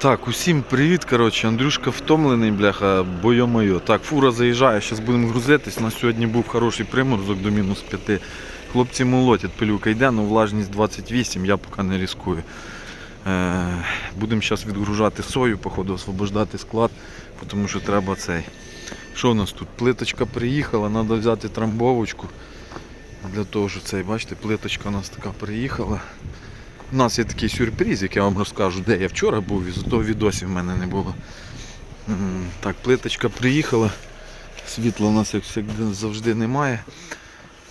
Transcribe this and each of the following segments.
Так, усім привіт. Коротше, Андрюшка втомлений, бляха, бо. Так, фура заїжджає, зараз будемо грузитись. На сьогодні був хороший приморозок до мінус 5. Хлопці молотять, пилюка йде, але влажність 28, я поки не ризикую. Е, будемо зараз відгружати сою, походу, освобождати склад, тому що треба цей. Що у нас тут? Плиточка приїхала, треба взяти трамбовочку. Для того, що цей, бачите, плиточка у нас така приїхала. У нас є такий сюрприз, як я вам розкажу, де я вчора був, і зато відосів в мене не було. Так, плиточка приїхала. Світла у нас як завжди- немає.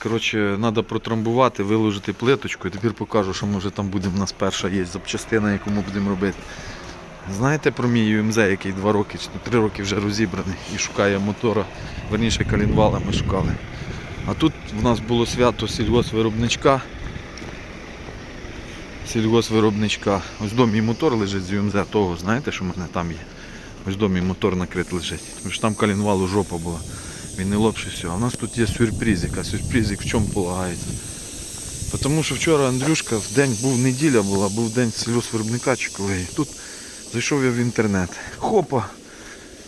Коротше, треба протрамбувати, виложити плиточку і тепер покажу, що ми вже там будемо. У нас перша є запчастина, яку ми будемо робити. Знаєте про мій ЮМЗ, який два роки чи три роки вже розібраний і шукає мотора, верніше калінвала ми шукали. А тут в нас було свято сільгосвиробничка сільгосвиробничка. Ось в домі мотор лежить з ЮМЗ того, знаєте, що в мене там є. Ось в домі мотор накрит лежить. Тому що там калінвалу жопа була. Він не лопше все. А у нас тут є сюрпризик. А сюрпризик в чому полагається? Тому що вчора Андрюшка в день був неділя була, був день сільгосвиробника чи коли. І Тут зайшов я в інтернет. Хопа!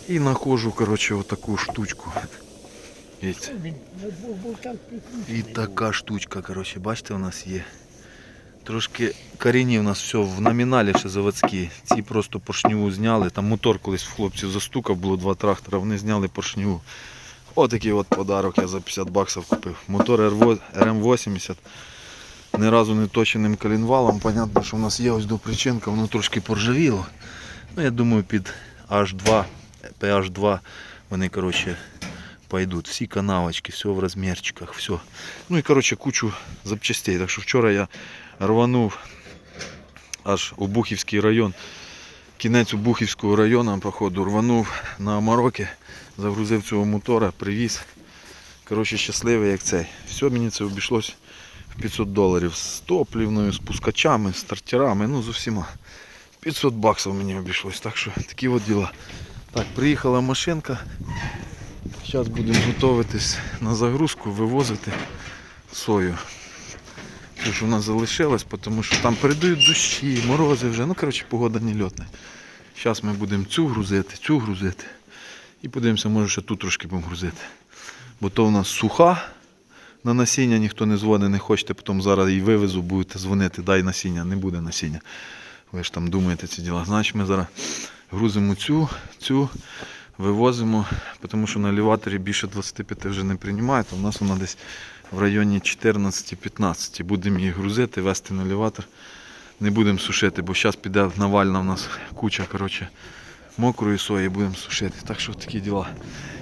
І знаходжу, коротше, отаку штучку. І така штучка, коротше, бачите, у нас є. Трошки корінні у нас все в номіналі ще заводські. Ці просто поршню зняли. Там мотор колись в хлопців застукав, було два трактора, вони зняли поршню. Отакий от подарок я за 50 баксів купив. Мотор РМ80. Ні разу не точеним колінвалом. Понятно, що в нас є ось до причинка, воно трошки поржавіло. Ну, я думаю, під H2, PH2 вони, коротше, пойдуть. Всі канавочки, все в розмірчиках, все. Ну і коротше кучу запчастей. Так що вчора я рванув аж у Бухівський район. Кінець Бухівського району, походу, рванув на Мароки, загрузив цього мотора, привіз. Коротше, щасливий як цей. Все мені це обійшлось в 500 доларів з топлівною, з пускачами, з стартерами, ну з усіма. 500 баксів мені обійшлось. Так що такі от діла. Так, приїхала машинка. Зараз будемо готуватись на загрузку, вивозити сою. Що ж у нас залишилось, тому що там передають дощі, морози вже. Ну, коротше, погода не льотна. Зараз ми будемо цю грузити, цю грузити. І подивимося, може ще тут трошки будемо грузити. Бо то у нас суха. На насіння ніхто не дзвонить, не хочете, потім зараз її вивезу, будете дзвонити, дай насіння, не буде насіння. Ви ж там думаєте ці діла. Значить ми зараз грузимо цю, цю, вивозимо, тому що на елеваторі більше 25 вже не приймають, а у нас вона десь в районі 14-15. Будемо її грузити, вести на елеватор. Не будемо сушити, бо зараз піде навальна в нас куча коротше, мокрої сої будемо сушити. Так що такі діла.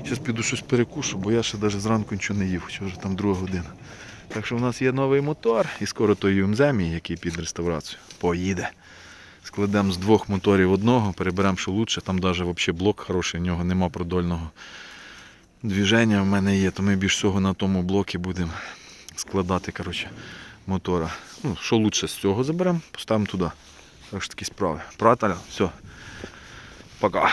Зараз піду щось перекушу, бо я ще навіть зранку нічого не їв, хоча вже там друга година. Так що в нас є новий мотор і скоро той UMZ який під реставрацію, поїде. Складемо з двох моторів одного, переберемо, що лучше. Там навіть взагалі блок хороший, в нього нема продольного движення в мене є, то ми більш всього на тому блокі будемо складати коротше, мотора. Ну, що лучше з цього заберемо, поставимо туди. Так що такі справи. Праталя, все. Пока.